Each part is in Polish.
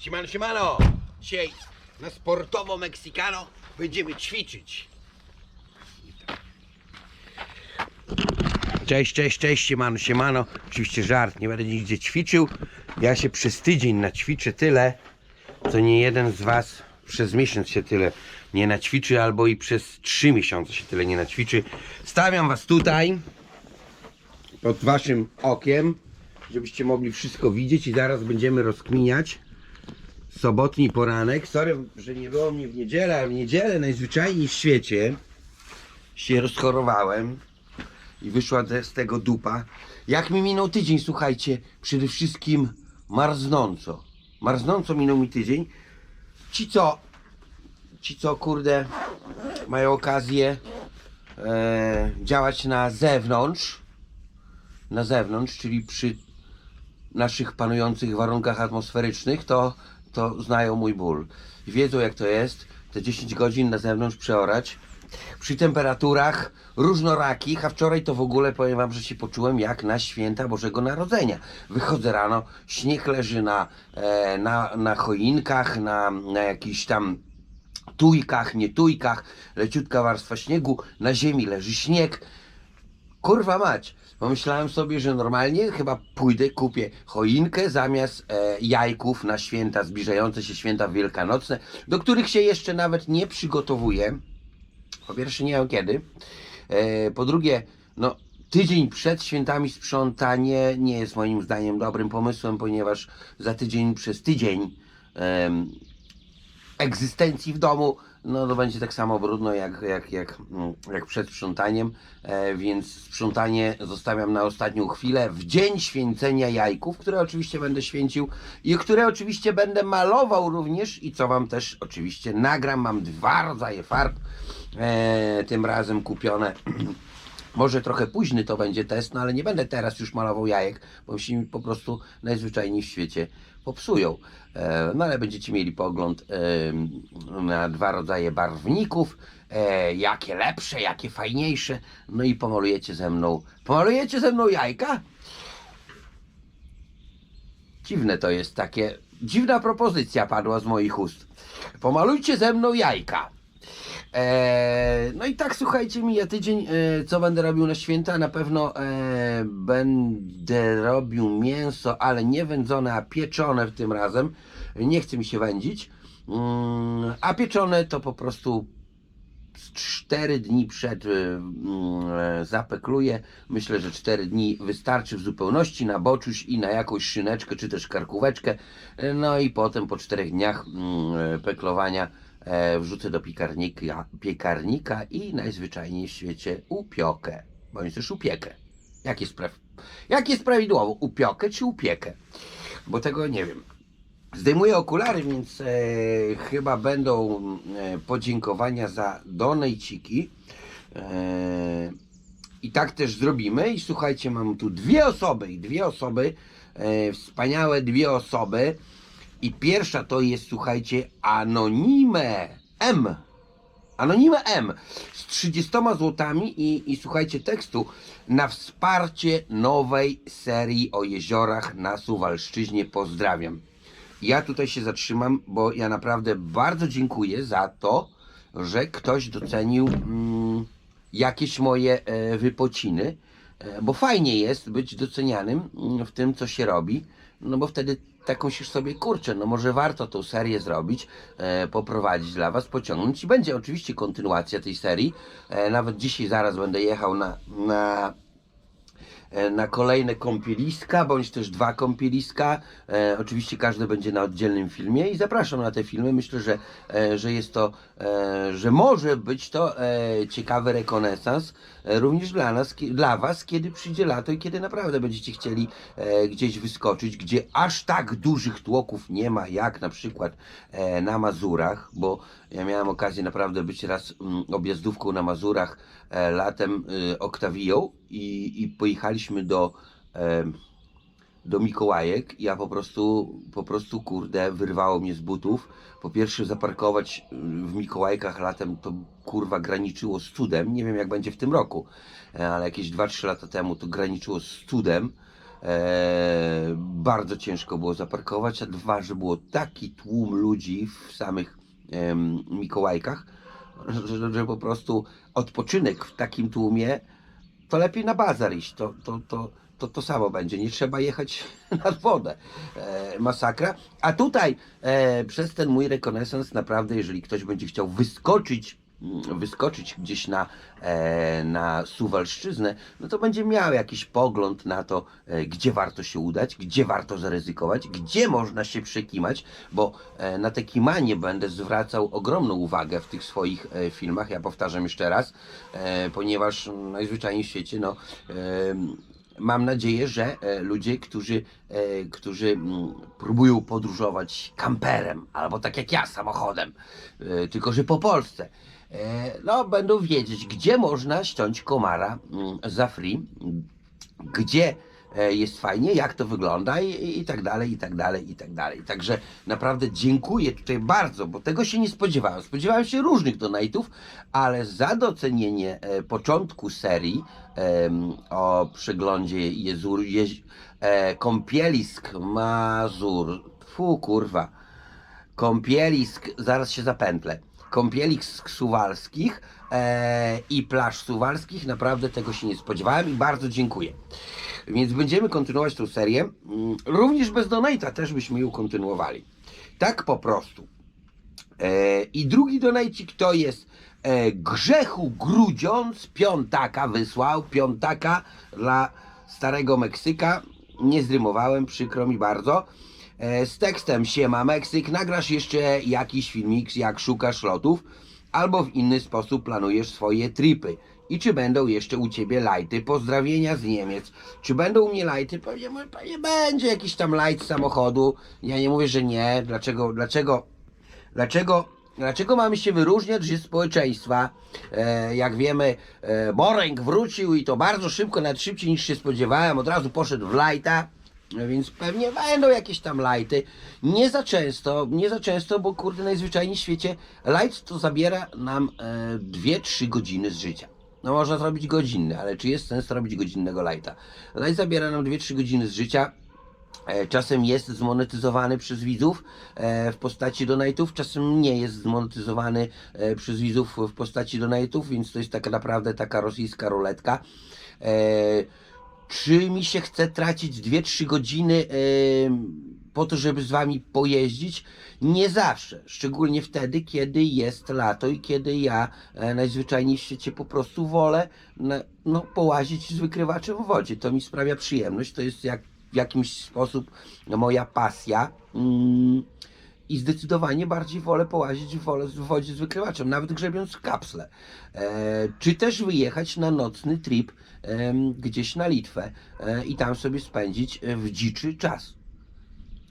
Siemano, siemano! Dzisiaj na sportowo Meksykano będziemy ćwiczyć. Cześć, cześć, cześć, siemano, siemano. Oczywiście żart, nie będę nigdzie ćwiczył. Ja się przez tydzień naćwiczę tyle, co nie jeden z Was przez miesiąc się tyle nie naćwiczy, albo i przez trzy miesiące się tyle nie naćwiczy. Stawiam Was tutaj, pod Waszym okiem, żebyście mogli wszystko widzieć i zaraz będziemy rozkminiać sobotni poranek. Sorry, że nie było mnie w niedzielę, ale w niedzielę najzwyczajniej w świecie się rozchorowałem i wyszła z tego dupa. Jak mi minął tydzień, słuchajcie, przede wszystkim marznąco. Marznąco minął mi tydzień. Ci co, ci co kurde mają okazję e, działać na zewnątrz, na zewnątrz, czyli przy naszych panujących warunkach atmosferycznych, to, to znają mój ból. Wiedzą jak to jest, te 10 godzin na zewnątrz przeorać. Przy temperaturach różnorakich, a wczoraj to w ogóle powiem wam, że się poczułem jak na święta Bożego Narodzenia. Wychodzę rano, śnieg leży na, e, na, na choinkach, na, na jakichś tam tujkach, nie tujkach, leciutka warstwa śniegu, na ziemi leży śnieg. Kurwa mać, pomyślałem sobie, że normalnie chyba pójdę, kupię choinkę zamiast e, jajków na święta, zbliżające się święta wielkanocne, do których się jeszcze nawet nie przygotowuję. Po pierwsze nie wiem kiedy. E, po drugie, no tydzień przed świętami sprzątanie nie jest moim zdaniem dobrym pomysłem, ponieważ za tydzień przez tydzień em, egzystencji w domu, no to będzie tak samo brudno jak, jak, jak, mm, jak przed sprzątaniem, e, więc sprzątanie zostawiam na ostatnią chwilę w dzień święcenia jajków, które oczywiście będę święcił i które oczywiście będę malował również i co wam też oczywiście nagram. Mam dwa rodzaje farb, e, tym razem kupione. Może trochę późny to będzie test, no ale nie będę teraz już malował jajek, bo mi po prostu najzwyczajniej w świecie popsują. E, no ale będziecie mieli pogląd na dwa rodzaje barwników, e, jakie lepsze, jakie fajniejsze, no i pomalujecie ze mną. Pomalujecie ze mną jajka? Dziwne to jest takie, dziwna propozycja padła z moich ust. Pomalujcie ze mną jajka. Eee, no i tak słuchajcie, mija tydzień, e, co będę robił na święta. Na pewno e, będę robił mięso, ale nie wędzone, a pieczone w tym razem. Nie chce mi się wędzić. Mm, a pieczone to po prostu z 4 dni przed y, mm, e, zapekluję. Myślę, że 4 dni wystarczy w zupełności na boczuś i na jakąś szyneczkę czy też karkóweczkę. E, No i potem po 4 dniach mm, e, peklowania wrzucę do piekarnika, piekarnika i najzwyczajniej w świecie upiokę. Bądź też upiekę. Jak jest, praw... Jak jest prawidłowo? Upiokę czy upiekę? Bo tego nie wiem. Zdejmuję okulary, więc e, chyba będą e, podziękowania za donejciki. E, I tak też zrobimy. I słuchajcie, mam tu dwie osoby, dwie osoby, e, wspaniałe dwie osoby. I pierwsza to jest, słuchajcie, Anonime M. Anonime M z 30 złotami i, i słuchajcie tekstu na wsparcie nowej serii o jeziorach na Suwalszczyźnie. Pozdrawiam. Ja tutaj się zatrzymam, bo ja naprawdę bardzo dziękuję za to, że ktoś docenił mm, jakieś moje e, wypociny, bo fajnie jest być docenianym mm, w tym, co się robi, no bo wtedy tak myślisz sobie, kurczę, no może warto tą serię zrobić, e, poprowadzić dla Was, pociągnąć i będzie oczywiście kontynuacja tej serii. E, nawet dzisiaj zaraz będę jechał na, na e, na kolejne kąpieliska, bądź też dwa kąpieliska. E, oczywiście każdy będzie na oddzielnym filmie i zapraszam na te filmy. Myślę, że, e, że jest to, e, że może być to e, ciekawy rekonesans e, również dla nas, dla Was, kiedy przyjdzie lato i kiedy naprawdę będziecie chcieli e, gdzieś wyskoczyć, gdzie aż tak dużych tłoków nie ma, jak na przykład e, na Mazurach, bo ja miałem okazję naprawdę być raz mm, objazdówką na Mazurach e, latem e, Oktawiją i, i pojechaliśmy do, e, do Mikołajek. Ja po prostu, po prostu kurde, wyrwało mnie z butów. Po pierwsze zaparkować w Mikołajkach latem to kurwa graniczyło z cudem. Nie wiem jak będzie w tym roku, ale jakieś 2-3 lata temu to graniczyło z cudem. e, bardzo ciężko było zaparkować, a dwa, że było taki tłum ludzi w samych Mikołajkach, że, że po prostu odpoczynek w takim tłumie to lepiej na bazar iść. To, to, to, to, to samo będzie. Nie trzeba jechać nad wodę. E, masakra. A tutaj e, przez ten mój rekonesans naprawdę, jeżeli ktoś będzie chciał wyskoczyć wyskoczyć gdzieś na, e, na Suwalszczyznę, no to będzie miał jakiś pogląd na to, e, gdzie warto się udać, gdzie warto zaryzykować, gdzie można się przekimać, bo e, na te kimanie będę zwracał ogromną uwagę w tych swoich filmach, ja powtarzam jeszcze raz, ponieważ najzwyczajniej w świecie, no, mam nadzieję, że ludzie, którzy, którzy próbują podróżować kamperem, albo tak jak ja, samochodem, tylko że po Polsce, no będą wiedzieć, gdzie można ściąć komara mm, za free, gdzie e, jest fajnie, jak to wygląda i, i tak dalej, i tak dalej, i tak dalej. Także naprawdę dziękuję tutaj bardzo, bo tego się nie spodziewałem. Spodziewałem się różnych donate'ów, ale za docenienie e, początku serii o przeglądzie Jezur, Jez, e, Kąpielisk Mazur, fu kurwa, Kąpielisk, zaraz się zapętlę. Kąpielisk Suwalskich e, i plaż Suwalskich. Naprawdę tego się nie spodziewałem i bardzo dziękuję. Więc będziemy kontynuować tą serię. Mm, Również bez donata też byśmy ją kontynuowali. Tak po prostu. E, I drugi donajcik to jest e, Grzechu Grudziąc, piątaka wysłał, piątaka dla Starego Meksyka. Nie zrymowałem, przykro mi bardzo. E, z tekstem Siema Meksyk, nagrasz jeszcze jakiś filmik, jak szukasz lotów, albo w inny sposób planujesz swoje tripy. I czy będą jeszcze u Ciebie lajty? Pozdrowienia z Niemiec. Czy będą u mnie lajty? Pewnie, pewnie będzie jakiś tam lajt z samochodu. Ja nie mówię, że nie. Dlaczego, dlaczego Dlaczego, dlaczego mamy się wyróżniać ze społeczeństwa? E, jak wiemy, e, Borek wrócił i to bardzo szybko, nawet szybciej niż się spodziewałem, od razu poszedł w lajta. E, Więc pewnie będą jakieś tam lajty. Nie za często, nie za często, bo kurde najzwyczajniej w świecie light to zabiera nam e, 2-3 godziny z życia. No można zrobić godzinny, ale czy jest sens robić godzinnego lighta? Light zabiera nam 2-3 godziny z życia. E, Czasem jest zmonetyzowany przez widzów e, w postaci donate'ów, czasem nie jest zmonetyzowany e, przez widzów w postaci donate'ów, więc to jest tak naprawdę taka rosyjska ruletka. E, Czy mi się chce tracić 2-3 godziny e, po to, żeby z wami pojeździć? Nie zawsze, szczególnie wtedy, kiedy jest lato i kiedy ja e, najzwyczajniej w świecie po prostu wolę na, no, połazić z wykrywaczem w wodzie. To mi sprawia przyjemność, to jest jak w jakimś sposób moja pasja. Mm, I zdecydowanie bardziej wolę połazić w, wodzie z wykrywaczem, nawet grzebiąc w kapsle. E, czy też wyjechać na nocny trip gdzieś na Litwę e, i tam sobie spędzić e, w dziczy czas.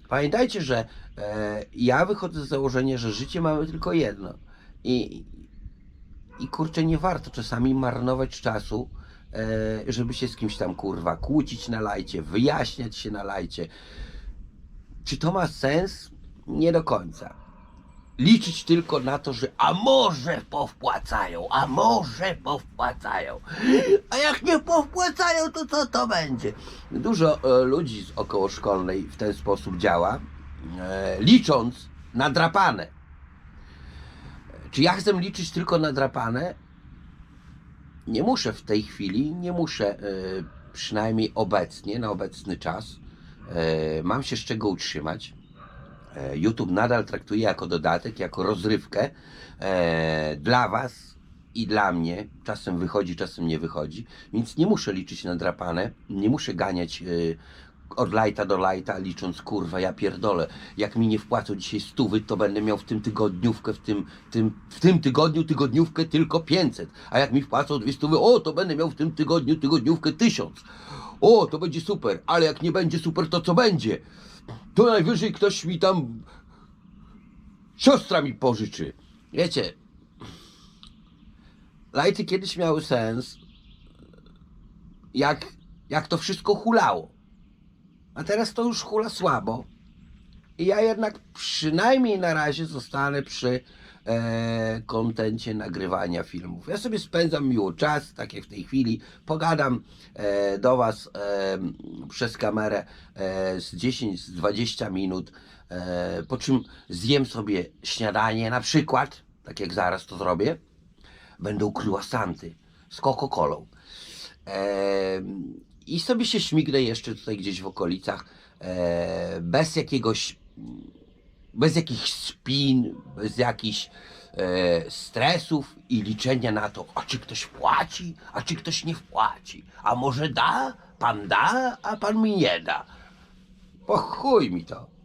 Pamiętajcie, że e, ja wychodzę z założenia, że życie mamy tylko jedno. I, i kurczę, nie warto czasami marnować czasu, żeby się z kimś tam kurwa kłócić na lajcie, wyjaśniać się na lajcie. Czy to ma sens? Nie do końca. Liczyć tylko na to, że a może powpłacają, a może powpłacają. A jak nie powpłacają, to co to będzie? Dużo e, ludzi z okołoszkolnej w ten sposób działa, e, licząc na drapane. Czy ja chcę liczyć tylko na drapane? Nie muszę w tej chwili, nie muszę, e, przynajmniej obecnie, na obecny czas. Mam się z czego utrzymać. E, YouTube nadal traktuje jako dodatek, jako rozrywkę e, dla Was i dla mnie. Czasem wychodzi, czasem nie wychodzi, więc nie muszę liczyć na drapane, nie muszę ganiać e, od lajta do lajta, licząc kurwa, ja pierdolę. Jak mi nie wpłacą dzisiaj stówy, to będę miał w tym tygodniówkę, w tym, tym, w tym tygodniu tygodniówkę tylko 500. A jak mi wpłacą dwie stówy, o, to będę miał w tym tygodniu tygodniówkę 1000. O, to będzie super, ale jak nie będzie super, to co będzie? To najwyżej ktoś mi tam siostra mi pożyczy. Wiecie, lajty kiedyś miały sens, jak, jak to wszystko hulało. A teraz to już hula słabo. I ja jednak przynajmniej na razie zostanę przy e, kontencie nagrywania filmów. Ja sobie spędzam miło czas, tak jak w tej chwili, pogadam e, do Was e, przez kamerę e, z 10, z 20 minut, e, po czym zjem sobie śniadanie, na przykład, tak jak zaraz to zrobię, będą croissanty z Coca-Colą. Em, I sobie się śmignę jeszcze tutaj gdzieś w okolicach, e, bez jakiegoś, bez jakichś spin, bez jakichś e, stresów i liczenia na to, a czy ktoś płaci, a czy ktoś nie wpłaci, a może da, pan da, a pan mi nie da. Po chuj mi to.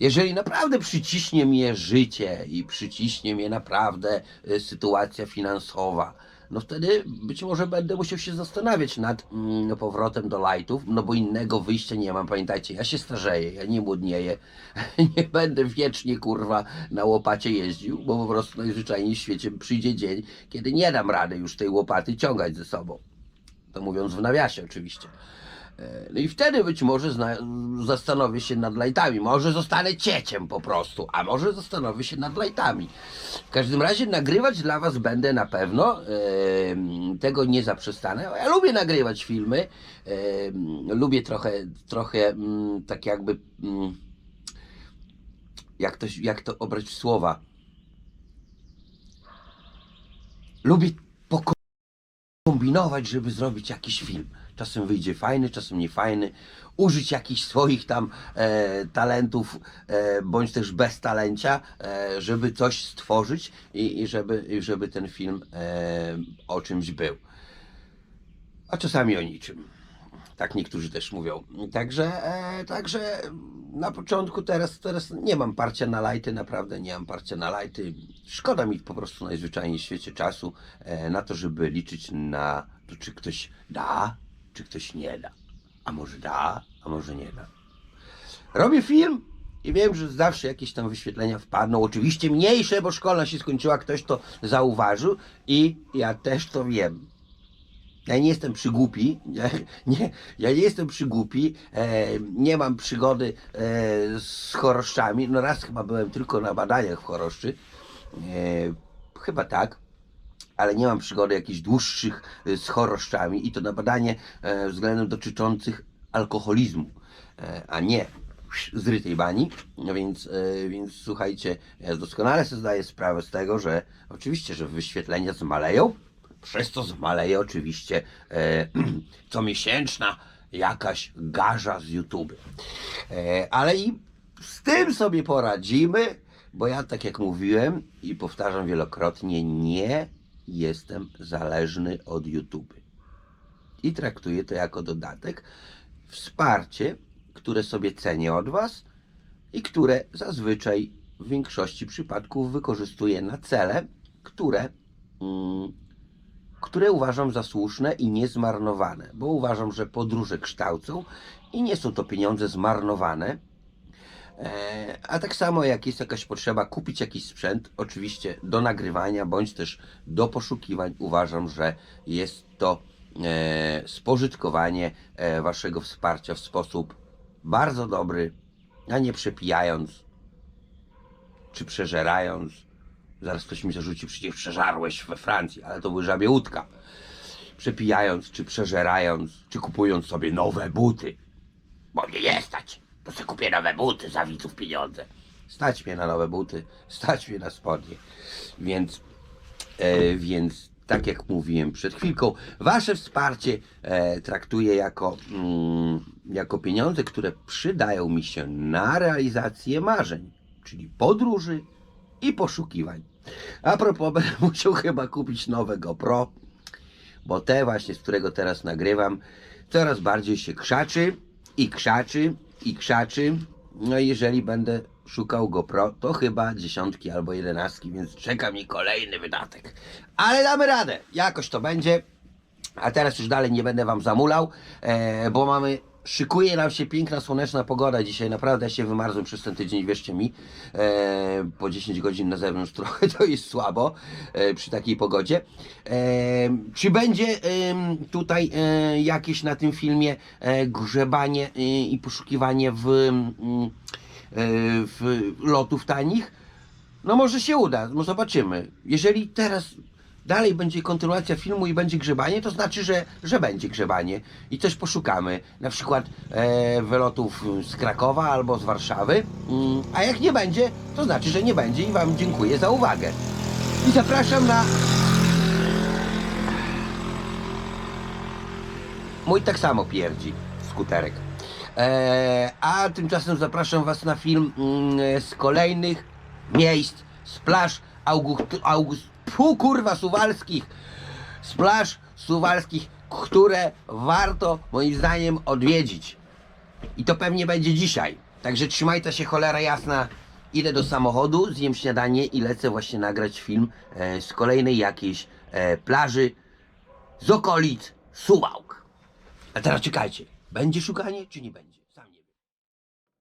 Jeżeli naprawdę przyciśnie mnie życie i przyciśnie mnie naprawdę e, sytuacja finansowa, no wtedy być może będę musiał się zastanawiać nad mm, powrotem do lightów, no bo innego wyjścia nie mam. Pamiętajcie, ja się starzeję, ja nie młodnieję, nie będę wiecznie kurwa na łopacie jeździł, bo po prostu najzwyczajniej w świecie przyjdzie dzień, kiedy nie dam rady już tej łopaty ciągać ze sobą. To mówiąc w nawiasie oczywiście. No i wtedy być może zna, zastanowię się nad lajtami. Może zostanę cieciem po prostu, a może zastanowię się nad lajtami. W każdym razie nagrywać dla Was będę na pewno. e, tego nie zaprzestanę. Ja lubię nagrywać filmy. e, lubię trochę, trochę mm, tak jakby. mm, jak, to, jak to obrać w słowa? Lubię poko- kombinować, żeby zrobić jakiś film. Czasem wyjdzie fajny, czasem niefajny. Użyć jakichś swoich tam e, talentów, e, bądź też bez talencia, e, żeby coś stworzyć i, i żeby, i żeby ten film e, o czymś był. A czasami o niczym. Tak niektórzy też mówią. Także, e, także na początku teraz, teraz nie mam parcia na lajty, naprawdę nie mam parcia na lajty. Szkoda mi po prostu najzwyczajniej w świecie czasu e, na to, żeby liczyć na to, czy ktoś da, czy ktoś nie da. A może da, a może nie da. Robię film i wiem, że zawsze jakieś tam wyświetlenia wpadną. Oczywiście mniejsze, bo szkolna się skończyła, ktoś to zauważył i ja też to wiem. Ja nie jestem przygłupi, ja nie, ja nie jestem przygłupi, e, nie mam przygody e, z choroszczami. No raz chyba byłem tylko na badaniach w choroszczy, e, chyba tak, ale nie mam przygody jakichś dłuższych e, z choroszczami i to na badanie e, względem dotyczących alkoholizmu, e, a nie zrytej bani, no więc, e, więc słuchajcie, ja doskonale sobie zdaję sprawę z tego, że oczywiście, że wyświetlenia zmaleją, przez to zmaleje oczywiście e, comiesięczna jakaś garza z YouTube. E, ale i z tym sobie poradzimy, bo ja tak jak mówiłem i powtarzam wielokrotnie, nie jestem zależny od YouTube. I traktuję to jako dodatek, wsparcie, które sobie cenię od Was i które zazwyczaj w większości przypadków wykorzystuję na cele, które mm, które uważam za słuszne i niezmarnowane, bo uważam, że podróże kształcą i nie są to pieniądze zmarnowane. E, A tak samo jak jest jakaś potrzeba kupić jakiś sprzęt, oczywiście do nagrywania bądź też do poszukiwań, uważam, że jest to e, spożytkowanie e, Waszego wsparcia w sposób bardzo dobry, a nie przepijając czy przeżerając. Zaraz ktoś mi zarzuci, przecież przeżarłeś we Francji, ale to były żabie łódka. Przepijając, czy przeżerając, czy kupując sobie nowe buty. Bo nie stać. To sobie kupię nowe buty za widzów pieniądze. Stać mnie na nowe buty, stać mnie na spodnie. Więc, e, więc tak jak mówiłem przed chwilką, wasze wsparcie e, traktuję jako, mm, jako pieniądze, które przydają mi się na realizację marzeń, czyli podróży i poszukiwań. A propos, będę musiał chyba kupić nowe GoPro, bo te właśnie, z którego teraz nagrywam, coraz bardziej się krzaczy i krzaczy i krzaczy. No jeżeli będę szukał GoPro, to chyba dziesiątki albo jedenastki, więc czeka mi kolejny wydatek. Ale damy radę, jakoś to będzie. A teraz już dalej nie będę wam zamulał, e, bo mamy. Szykuje nam się piękna, słoneczna pogoda dzisiaj. Naprawdę ja się wymarzłem przez ten tydzień, wierzcie mi. E, po 10 godzin na zewnątrz trochę to jest słabo e, przy takiej pogodzie. E, czy będzie em, tutaj e, jakieś na tym filmie e, grzebanie e, i poszukiwanie w, mm, e, w lotów tanich? No może się uda, no zobaczymy. Jeżeli teraz dalej będzie kontynuacja filmu i będzie grzebanie, to znaczy, że, że będzie grzebanie i coś poszukamy. Na przykład e, wylotów z Krakowa albo z Warszawy. Mm, a jak nie będzie, to znaczy, że nie będzie i Wam dziękuję za uwagę. I zapraszam na Mój tak samo pierdzi skuterek. Eee, a tymczasem zapraszam Was na film mm, z kolejnych miejsc, z plaż August, August, pu, kurwa suwalskich, z plaż suwalskich, które warto moim zdaniem odwiedzić. I to pewnie będzie dzisiaj. Także trzymajcie się cholera jasna. Idę do samochodu, zjem śniadanie i lecę właśnie nagrać film e, z kolejnej jakiejś e, plaży z okolic Suwałk. A teraz czekajcie, będzie szukanie czy nie będzie?